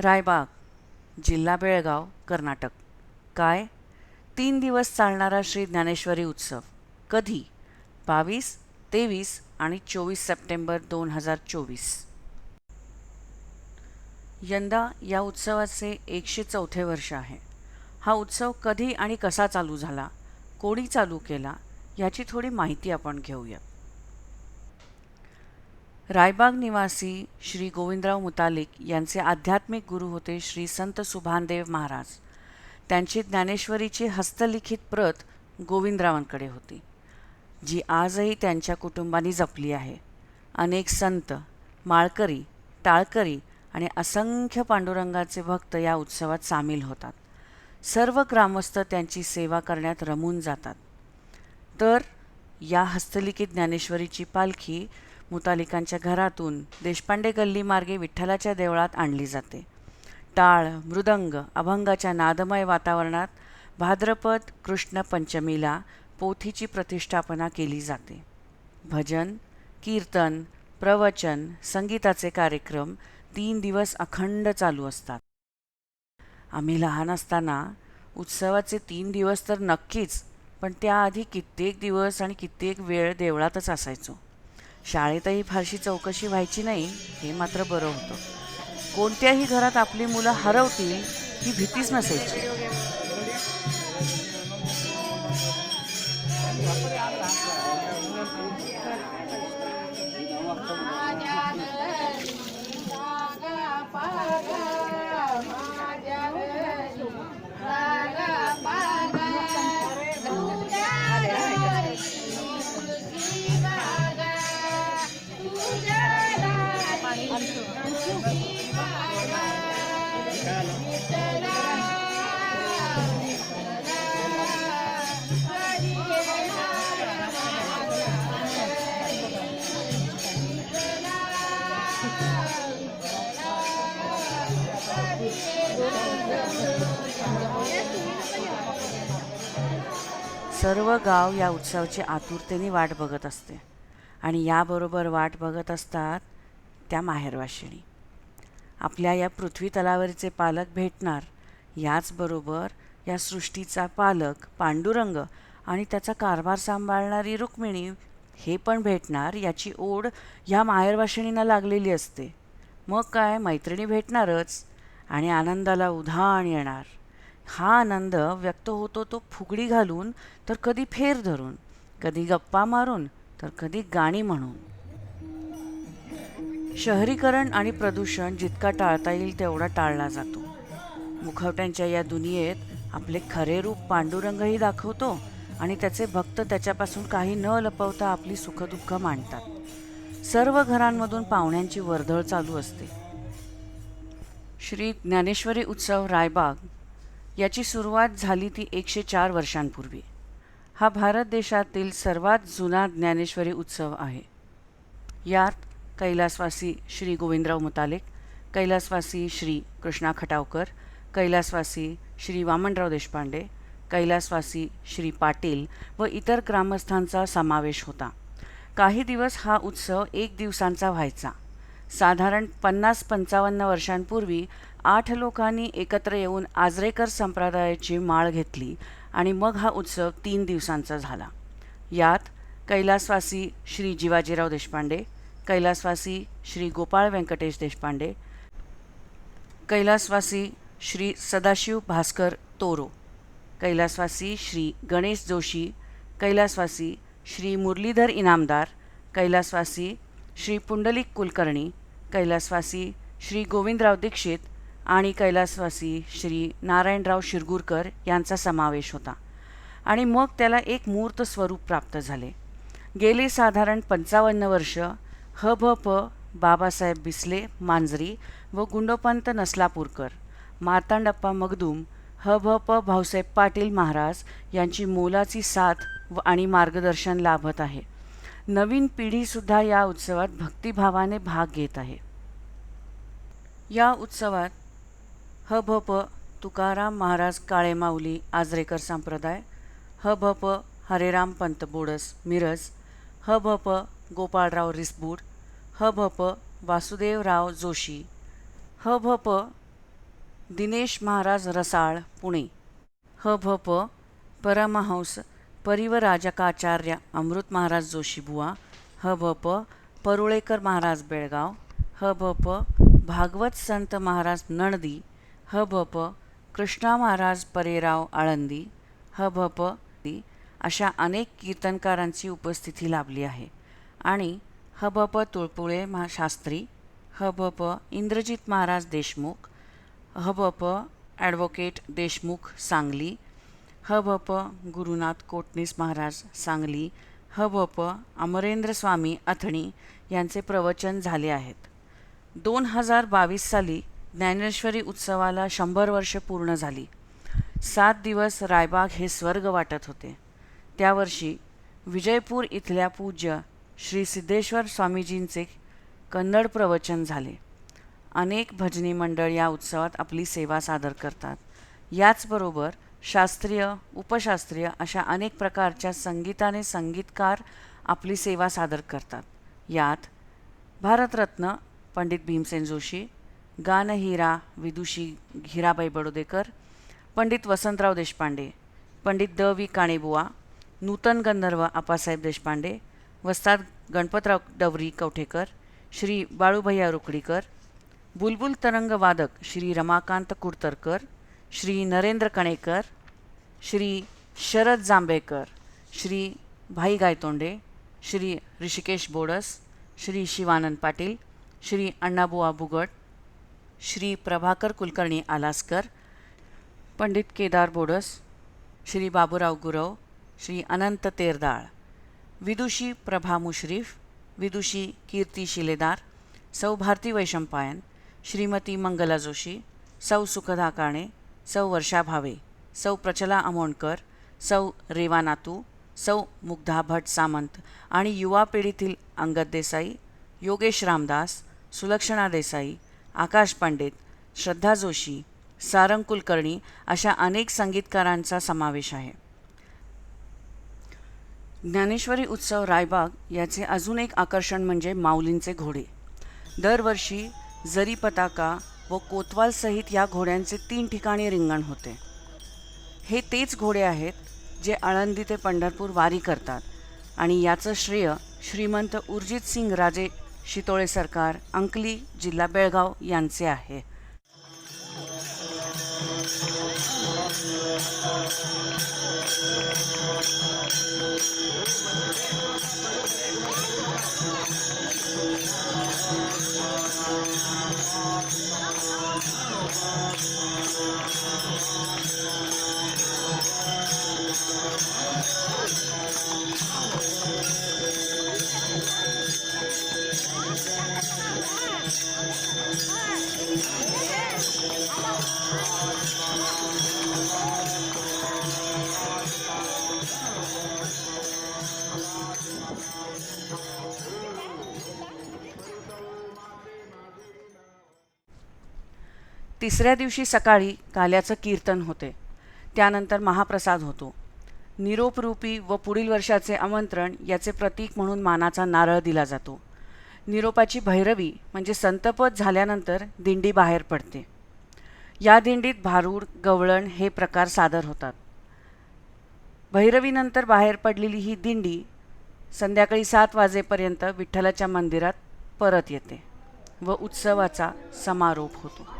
रायबाग जिल्हा बेळगाव कर्नाटक. काय? तीन दिवस चालणारा श्री ज्ञानेश्वरी उत्सव. कधी? बावीस तेवीस आणि चोवीस सप्टेंबर दोन हजार चोवीस. यंदा या उत्सवाचे एकशे चौथे वर्ष आहे. हा उत्सव कधी आणि कसा चालू झाला? कोणी चालू केला? याची थोडी माहिती आपण घेऊया. रायबाग निवासी श्री गोविंदराव मुतालिक यांचे आध्यात्मिक गुरु होते श्री संत सुभानदेव महाराज. त्यांची ज्ञानेश्वरीची हस्तलिखित प्रत गोविंदरावांकडे होती जी आजही त्यांच्या कुटुंबाने जपली आहे. अनेक संत माळकरी टाळकरी आणि असंख्य पांडुरंगाचे भक्त या उत्सवात सामील होतात. सर्व ग्रामस्थ त्यांची सेवा करण्यात रमून जातात. तर या हस्तलिखित ज्ञानेश्वरीची पालखी मुतालिकांच्या घरातून देशपांडे गल्ली मार्गे विठ्ठलाच्या देवळात आणली जाते. टाळ मृदंग अभंगाच्या नादमय वातावरणात भाद्रपद कृष्ण पंचमीला पोथीची प्रतिष्ठापना केली जाते. भजन कीर्तन प्रवचन संगीताचे कार्यक्रम तीन दिवस अखंड चालू असतात. आम्ही लहान असताना उत्सवाचे तीन दिवस तर नक्कीच पण त्याआधी कित्येक दिवस आणि कित्येक वेळ देवळातच असायचो. शाळेतही फारशी चौकशी व्हायची नाही हे मात्र बरं होतं. कोणत्याही घरात आपली मुलं हरवतील ही भीतीच नसायची. सर्व गाव या उत्सवाची आतुरतेने वाट बघत असते. आणि याबरोबर वाट बघत असतात त्या माहेरवाशिणी. आपल्या या पृथ्वी तलावरचे पालक भेटणार याचबरोबर या सृष्टीचा पालक पांडुरंग आणि त्याचा कारभार सांभाळणारी रुक्मिणी हे पण भेटणार याची ओढ ह्या माहेरवाशिणींना लागलेली असते. मग काय मैत्रिणी भेटणारच आणि आनंदाला उधाण येणार. हा आनंद व्यक्त होतो तो फुगडी घालून तर कधी फेर धरून कधी गप्पा मारून तर कधी गाणी म्हणून. शहरीकरण आणि प्रदूषण जितका टाळता येईल तेवढा टाळला जातो. मुखवट्यांच्या या दुनियेत आपले खरे रूप पांडुरंगही दाखवतो आणि त्याचे भक्त त्याच्यापासून काही न लपवता आपली सुखदुःख मांडतात. सर्व घरांमधून पाहुण्यांची वर्दळ चालू असते. श्री ज्ञानेश्वरी उत्सव रायबाग याची सुरुवात झाली ती एकशे चार वर्षांपूर्वी. हा भारत देशातील सर्वात जुना ज्ञानेश्वरी उत्सव आहे. यात कैलासवासी श्री गोविंदराव मुतालेक कैलासवासी श्री कृष्णा खटावकर कैलासवासी श्री वामनराव देशपांडे कैलासवासी श्री पाटील व इतर ग्रामस्थांचा समावेश होता. काही दिवस हा उत्सव एक दिवसांचा व्हायचा. साधारण पन्नास पंचावन्न वर्षांपूर्वी आठ लोकांनी एकत्र येऊन आजरेकर संप्रदायाची माळ घेतली आणि मग हा उत्सव तीन दिवसांचा झाला. यात कैलासवासी श्री जिवाजीराव देशपांडे कैलासवासी श्री गोपाळ व्यंकटेश देशपांडे कैलासवासी श्री सदाशिव भास्कर तोरो कैलासवासी श्री गणेश जोशी कैलासवासी श्री मुरलीधर इनामदार कैलासवासी श्री पुंडलिक कुलकर्णी कैलासवासी श्री गोविंदराव दीक्षित आणि कैलासवासी श्री नारायणराव शिरगुरकर यांचा समावेश होता. आणि मग त्याला एक मूर्त स्वरूप प्राप्त झाले. गेले साधारण पंचावन्न वर्ष ह भ प बाबासाहेब बिसले मांजरी व गुंडोपंत नसलापूरकर मार्तांडप्पा मगदूम ह भ प भाऊसाहेब पाटील महाराज यांची मोलाची साथ व आणि मार्गदर्शन लाभत आहे. नवीन पिढीसुद्धा या उत्सवात भक्तिभावाने भाग घेत आहे. या उत्सवात ह भ प तुकाराम महाराज काळे माऊली आजरेकर संप्रदाय ह भ प हरेराम पंत बोडस मिरज ह भ प गोपाळराव रिसबूड ह भ प वासुदेवराव जोशी ह भ प दिनेश महाराज रसाळ पुणे. ह भ प परमहंस परिवराजकाचार्य अमृत महाराज जोशीबुवा ह भ प परुळेकर महाराज बेळगाव. ह भ प भागवत संत महाराज नणदी. ह भ प कृष्णा महाराज परेराव आळंदी. ह भ प अशा अनेक कीर्तनकारांची उपस्थिती लाभली आहे. आणि ह भ प तुळपुळे महा शास्त्री. ह भ प इंद्रजित महाराज देशमुख. ह भ प ॲडव्होकेट देशमुख सांगली ह भ प गुरुनाथ कोटणीस महाराज सांगली ह भ प अमरेंद्र स्वामी अथणी यांचे प्रवचन झाले आहेत. दोन हजार बावीस साली ज्ञानेश्वरी उत्सवाला शंभर वर्ष पूर्ण झाली. सात दिवस रायबाग हे स्वर्ग वाटत होते. त्यावर्षी विजयपूर इथल्या पूज्य श्री सिद्धेश्वर स्वामीजींचे कन्नड प्रवचन झाले. अनेक भजनी मंडळ या उत्सवात आपली सेवा सादर करतात. याचबरोबर शास्त्रीय उपशास्त्रीय अशा अनेक प्रकारच्या संगीताने संगीतकार आपली सेवा सादर करतात. यात भारतरत्न पंडित भीमसेन जोशी गानहिरा विदुषी हिराबाई बडोदेकर पंडित वसंतराव देशपांडे पंडित द वि काणेबुवा नूतन गंधर्व आपासाहेब देशपांडे वस्ताद गणपतराव डवरी कवठेकर श्री बाळूभैया रुकडीकर बुलबुल तरंगवादक श्री रमाकांत कुडतरकर श्री नरेंद्र कणेकर श्री शरद जांभेकर श्री भाई गायतोंडे श्री ऋषिकेश बोडस श्री शिवानंद पाटील श्री अण्णाबुवा बुगट श्री प्रभाकर कुलकर्णी आलासकर पंडित केदार बोडस श्री बाबूराव गुरव श्री अनंत तेरदाळ विदुषी प्रभा मुश्रीफ विदुषी कीर्ती शिलेदार सौ भारती वैशंपायन श्रीमती मंगला जोशी सौ सुखदा काणे सौ वर्षा भावे सौ प्रचला अमोणकर सौ रेवा नातू सौ मुग्धा भट सामंत आणि युवा पिढीतील अंगद देसाई योगेश रामदास सुलक्षणा देसाई आकाश पंडित श्रद्धा जोशी सारंग कुलकर्णी अशा अनेक संगीतकारांचा समावेश आहे. ज्ञानेश्वरी उत्सव रायबाग याचे अजून एक आकर्षण म्हणजे माऊलींचे घोडे. दरवर्षी जरी पताका व कोतवालसहित या घोड्यांचे तीन ठिकाणी रिंगण होते. हे तेच घोडे आहेत जे आळंदी ते पंढरपूर वारी करतात आणि याचं श्रेय श्रीमंत उर्जित सिंग राजे शितोळे सरकार अंकली जिल्हा बेळगाव यांचे आहे. तिसऱ्या दिवशी सकाळी काल्याचं कीर्तन होते. त्यानंतर महाप्रसाद होतो. निरोपरूपी व पुढील वर्षाचे आमंत्रण याचे प्रतीक म्हणून मानाचा नारळ दिला जातो. निरोपाची भैरवी म्हणजे संतपद झाल्यानंतर दिंडी बाहेर पडते. या दिंडीत भारूड गवळण हे प्रकार सादर होतात. भैरवीनंतर बाहेर पडलेली ही दिंडी संध्याकाळी सात वाजेपर्यंत विठ्ठलाच्या मंदिरात परत येते व उत्सवाचा समारोप होतो.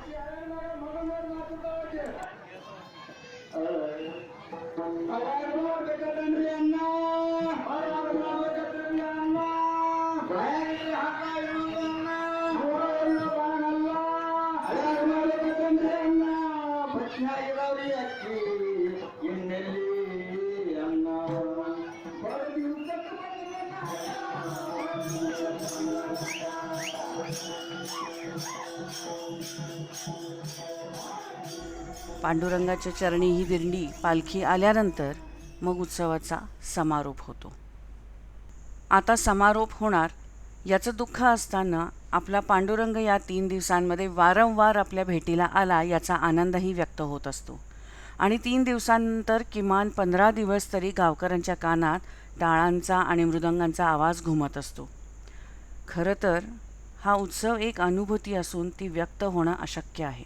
पांडुरंगाच्या चरणी ही दिंडी पालखी आल्यानंतर मग उत्सवाचा समारोप होतो. आता समारोप होणार याचं दुःख असताना आपला पांडुरंग या तीन दिवसांमध्ये वारंवार आपल्या भेटीला आला याचा आनंदही व्यक्त होत असतो. आणि तीन दिवसांनंतर किमान पंधरा दिवस तरी गावकऱ्यांच्या कानात टाळांचा आणि मृदंगांचा आवाज घुमत असतो. खरं तर हा उत्सव एक अनुभूती असून ती व्यक्त होणं अशक्य आहे.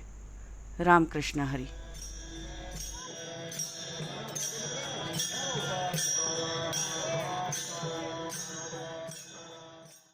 रामकृष्ण हरी.